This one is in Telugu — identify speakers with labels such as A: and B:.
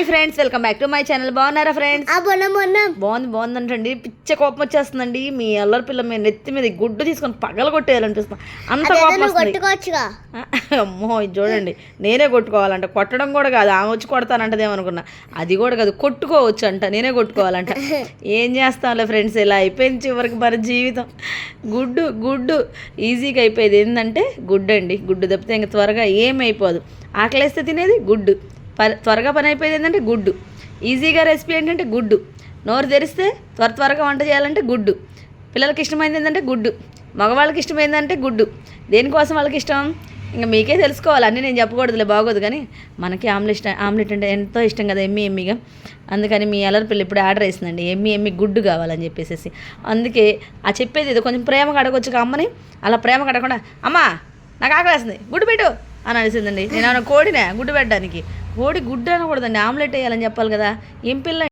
A: Hi friends welcome back to my channel. బాగున్నారా ఫ్రెండ్స్?
B: బొన్నం
A: బాగుంది బాగుందంటండి. పిచ్చ కోపం వచ్చేస్తుందండి. మీ అల్లరి పిల్ల మీ నెత్తి మీద గుడ్డు తీసుకొని పగల కొట్టేయాలనిపిస్తుంది. అంత కోపం వస్తుంది. అమ్మో ఇది చూడండి. నేనే కొట్టుకోవాలంట. కొట్టడం కూడా కాదు ఆమె వచ్చి కొడతానంటదేమనుకున్నా అది కూడా కాదు కొట్టుకోవచ్చు అంట నేనే కొట్టుకోవాలంట. ఏం చేస్తాంలే ఫ్రెండ్స్ ఇలా అయిపోయింది చివరికి మరి జీవితం. గుడ్డు గుడ్డు. ఈజీగా అయిపోయేది ఏంటంటే గుడ్డు అండి గుడ్డు తప్పితే ఇంకా త్వరగా ఏమైపోదు ఆకలేస్తే తినేది గుడ్డు. త్వరగా పని అయిపోయేది ఏంటంటే గుడ్డు. ఈజీగా రెసిపీ ఏంటంటే గుడ్డు. నోరు తెరిస్తే త్వర త్వరగా వంట చేయాలంటే గుడ్డు. పిల్లలకి ఇష్టమైంది ఏంటంటే గుడ్డు. మగవాళ్ళకి ఇష్టమైందంటే గుడ్డు. దేనికోసం వాళ్ళకి ఇష్టం? ఇంకా మీకే తెలుసుకోవాలి. అన్నీ నేను చెప్పకూడదులే బాగోదు కానీ మనకి ఆమ్లెట్ ఆమ్లెట్ అంటే ఎంతో ఇష్టం కదా ఎమ్మి ఎమ్మిగా. అందుకని మీ అల్లరి పిల్ల ఇప్పుడు ఆర్డర్ వేసిందండి. ఎమ్మి ఎమ్మి గుడ్డు కావాలని చెప్పేసి అందుకే ఆ చెప్పేది ఏదో కొంచెం ప్రేమగా అడగొచ్చు అమ్మని. అలా ప్రేమగా అడగకుండా అమ్మా నాకు ఆకలేస్తుంది గుడ్డు పెట్టు. అని అనిసిందండి. నేను ఏమైనా గుడ్డు పెట్టడానికి? కోడి గుడ్డు అనకూడదండి. ఆమ్లెట్ వేయాలని చెప్పాలి కదా. ఏం పిల్ల